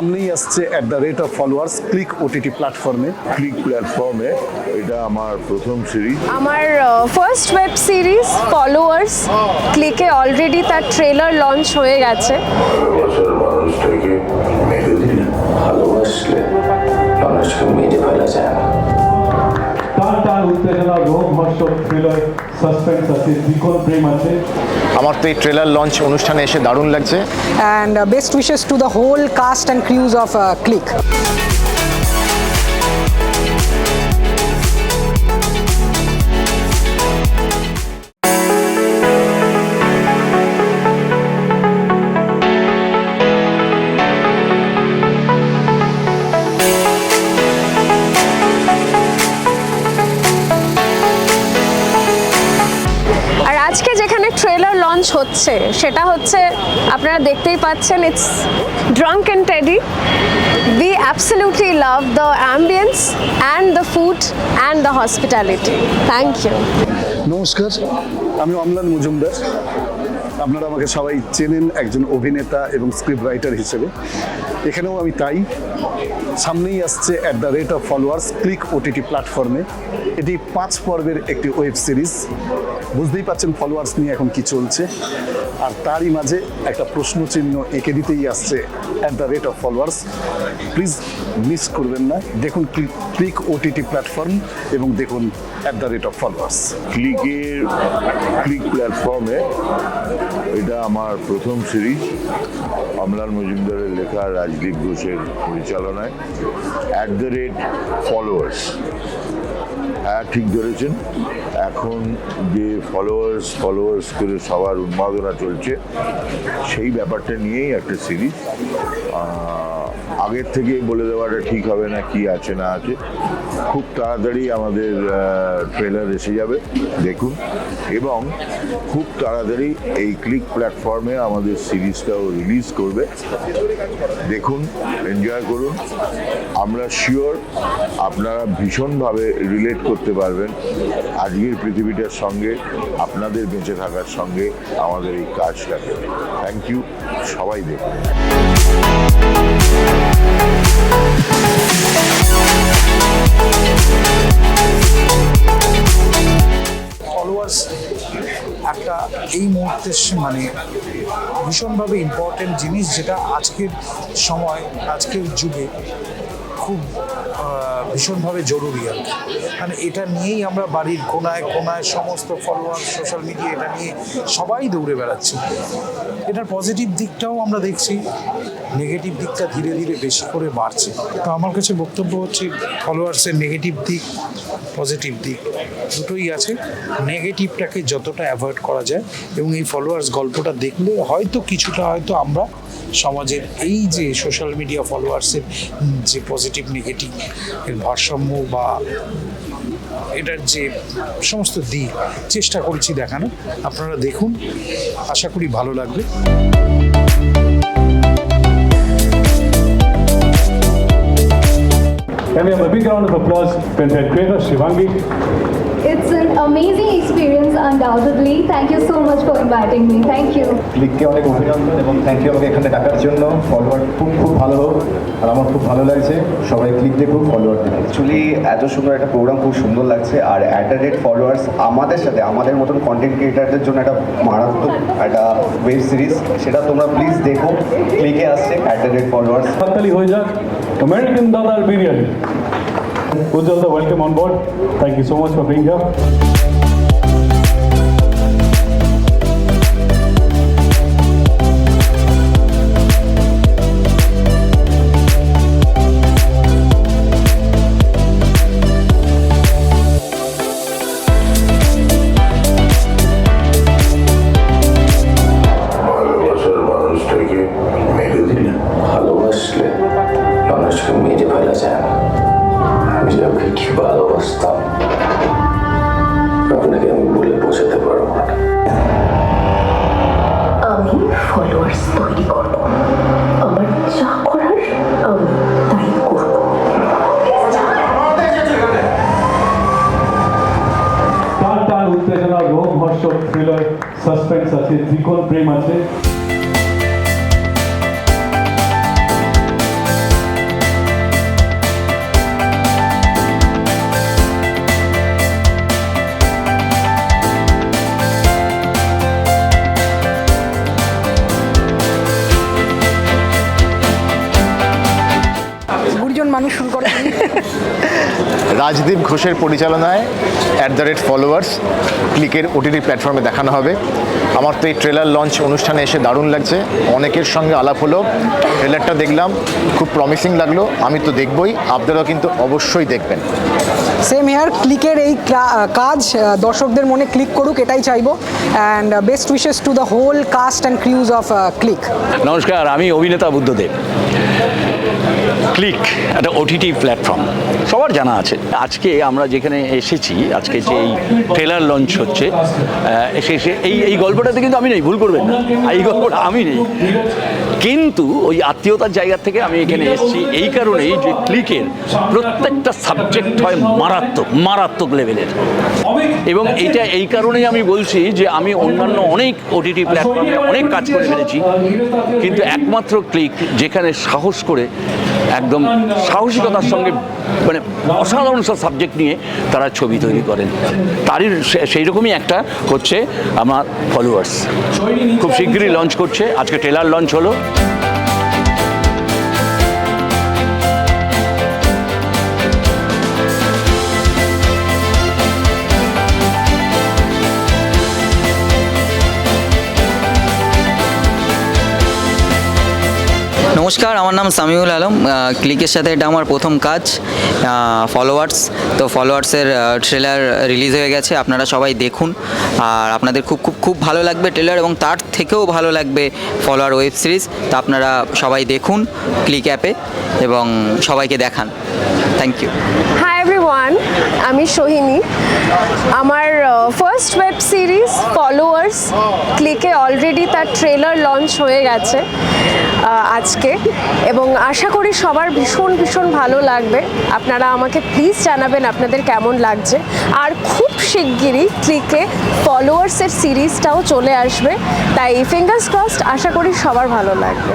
সামনেই আসছে at the rate of followers click OTT প্ল্যাটফর্মে ক্লিক প্ল্যাটফর্মে এটা আমার প্রথম সিরিজ আমার ফার্স্ট ওয়েব সিরিজ ফলোয়ার্স ক্লিকে অলরেডি তার ট্রেলার লঞ্চ হয়ে গেছে। ভালোবাসলে মানুষকে মেরে ফেলা যায় না। সাসপেন্স আছে প্রেম আছে। আমার তো এই ট্রেলার লঞ্চ অনুষ্ঠানে এসে দারুণ লাগছে। And best wishes to the whole cast and crews of of আজকে যেখানে ট্রেলার লঞ্চ হচ্ছে, সেটা হচ্ছে আপনারা দেখতেই পাচ্ছেন it's drunk and teddy we absolutely love the ambience and the food and the hospitality thank you নমস্কার, আমি অমলান মজুমদার। আপনারা আমাকে সবাই চেনেন একজন অভিনেতা এবং স্ক্রিপ্ট রাইটার হিসেবে। এখানেও আমি তাই। সামনেই আসছে at the rate of followers click OTT প্ল্যাটফর্মে এটি পাঁচ পর্বের একটি ওয়েব সিরিজ বুঝতেই পারছেন ফলোয়ার্স নিয়ে এখন কি চলছে। আর তারই মাঝে একটা প্রশ্ন চিহ্ন এঁকে দিতেই আসছে at the rate of followers please miss করবেন না। দেখুন ক্লিক ওটিটি প্ল্যাটফর্ম এবং দেখুন at the rate of followers ক্লিকের click প্ল্যাটফর্মে এটা আমার প্রথম সিরিজ অমলান মজুমদারের লেখা রাজদীপ ঘোষের পরিচালনায়। অ্যাট দ্য রেট ফলোয়ার্স হ্যাঁ ঠিক ধরেছেন। এখন যে ফলোয়ার্স ফলোয়ার্স করে সবার উন্মাদনা চলছে, সেই ব্যাপারটা নিয়েই একটা সিরিজ আগের থেকে বলে দেওয়াটা ঠিক হবে না, কি আছে না আছে। খুব তাড়াতাড়ি আমাদের ট্রেলার এসে যাবে, দেখুন। এবং খুব তাড়াতাড়ি এই ক্লিক প্ল্যাটফর্মে আমাদের সিরিজটাও রিলিজ করবে। দেখুন এনজয় করুন। আমরা শিওর আপনারা ভীষণভাবে রিলেট করতে পারবেন আজকের পৃথিবীটার সঙ্গে, আপনাদের বেঁচে থাকার সঙ্গে আমাদের এই কাজটাকে। থ্যাংক ইউ সবাই দেখুন। ফলোয়ার্স একটা এই মুহূর্তে মানে ভীষণভাবে ইম্পর্টেন্ট জিনিস যেটা আজকের সময় আজকের যুগে খুব ভীষণভাবে জরুরি আর কি। মানে এটা নিয়েই আমরা বাড়ির কোনায় কোনায় সমস্ত ফলোয়ার সোশ্যাল মিডিয়া এটা নিয়ে সবাই দৌড়ে বেড়াচ্ছি। এটার পজিটিভ দিকটাও আমরা দেখছি নেগেটিভ দিকটা ধীরে ধীরে বেশি করে বাড়ছে। তো আমার কাছে বক্তব্য হচ্ছে ফলোয়ার্সের নেগেটিভ দিক পজিটিভ দিক। দুটোই আছে। নেগেটিভটাকে যতটা অ্যাভয়েড করা যায় এবং এই ফলোয়ার্স গল্পটা দেখলে হয়তো কিছুটা হয়তো আমরা সমাজের এই যে সোশ্যাল মিডিয়া ফলোয়ার্সের যে পজিটিভ নেগেটিভ এর ভারসাম্য বা এটার যে সমস্ত দিক, চেষ্টা করছি দেখানো আপনারা দেখুন। আশা করি ভালো লাগবে। Can we have a big round of applause for the Shivangi? Amazing experience, undoubtedly. Thank you so much for inviting me. Thank you. ক্লিককে অনেক অভিনন্দন এবং থ্যাংক ইউ আমাকে এখানে ডাকার জন্য। ফলোয়ার খুব খুব ভালো হোক। আর আমার খুব ভালো লাগছে। সবাই ক্লিক দেখুক ফলোয়ার দেখুক। অ্যাকচুয়ালি এত সুন্দর একটা প্রোগ্রাম খুব সুন্দর লাগছে। আর অ্যাট দ্য রেট ফলোয়ার্স আমাদের সাথে আমাদের মতন কন্টেন্ট ক্রিয়েটারদের জন্য একটা মারাত্মক একটা ওয়েব সিরিজ সেটা তোমরা প্লিজ দেখো। ক্লিকে আসছে অ্যাট দ্য রেট ফলোয়ার্স হাততালি হয়ে যাক। আমেরিকান দাদার biryani. Good welcome on board. Thank you so much for being here. রহস্য থ্রিলার সাসপেন্স আছে ত্রিকোণ প্রেম আছে। মানুষ শুরু করে। রাজদীপ ঘোষের পরিচালনায় অ্যাট দ্য রেট ফলোয়ার্স ক্লিকের ওটিটি প্ল্যাটফর্মে দেখানো হবে। আমার তো এই ট্রেলার লঞ্চ অনুষ্ঠানে এসে দারুণ লাগছে। অনেকের সঙ্গে আলাপ হলো। ট্রেলারটা দেখলাম খুব প্রমিসিং লাগল। আমি তো দেখবই আপনারাও কিন্তু অবশ্যই দেখবেন। সেম হেয়ার ক্লিকের এই কাজ দর্শকদের মনে ক্লিক করুক এটাই চাইব। And best wishes to the whole cast and crews of click. নমস্কার আমি অভিনেতা বুদ্ধদেব। ক্লিক একটা ওটিটি প্ল্যাটফর্ম সবার জানা আছে। আজকে আমরা যেখানে এসেছি, আজকে যে এই ট্রেলার লঞ্চ হচ্ছে সে- এই এই গল্পটাতে কিন্তু আমি নেই, ভুল করবেন না। এই গল্পটা আমি নেই। কিন্তু ওই আত্মীয়তার জায়গা থেকে আমি এখানে এসেছি, এই কারণেই যে ক্লিকের প্রত্যেকটা সাবজেক্ট হয় মারাত্মক মারাত্মক লেভেলের এবং এটা এই কারণেই আমি বলছি যে আমি অন্যান্য অনেক ওটিটি প্ল্যাটফর্মে অনেক কাজ করে ফেলেছি। কিন্তু একমাত্র ক্লিক যেখানে সাহস করে একদম সাহসিকতার সঙ্গে মানে অসাধারণ সব সাবজেক্ট নিয়ে তারা ছবি তৈরি করেন। তারই সেই রকমই একটা হচ্ছে আমার ফলোয়ার্স খুব শীঘ্রই লঞ্চ করছে। আজকে ট্রেলার লঞ্চ হলো। নমস্কার, আমার নাম সামিউল আলম। ক্লিকের সাথে এটা আমার প্রথম কাজ ফলোয়ার্স তো ফলোয়ার্সের ট্রেলার রিলিজ হয়ে গেছে, আপনারা সবাই দেখুন। আর আপনাদের খুব খুব খুব ভালো লাগবে ট্রেলার এবং তার থেকেও ভালো লাগবে ফলোয়ার ওয়েব সিরিজ তা আপনারা সবাই দেখুন ক্লিক অ্যাপে এবং সবাইকে দেখান। থ্যাংক ইউ এভরিওয়ান আমি সোহিনী। আমার ফার্স্ট ওয়েব সিরিজ ফলোয়ার্স ক্লিকে অলরেডি তার ট্রেলার লঞ্চ হয়ে গেছে আজকে। এবং আশা করি সবার ভীষণ ভীষণ ভালো লাগবে। আপনারা আমাকে প্লিজ জানাবেন আপনাদের কেমন লাগছে। আর খুব শিগগিরই ক্লিকে ফলোয়ার্সের সিরিজটাও চলে আসবে। তাই ফিঙ্গার্স ক্রসড আশা করি সবার ভালো লাগবে।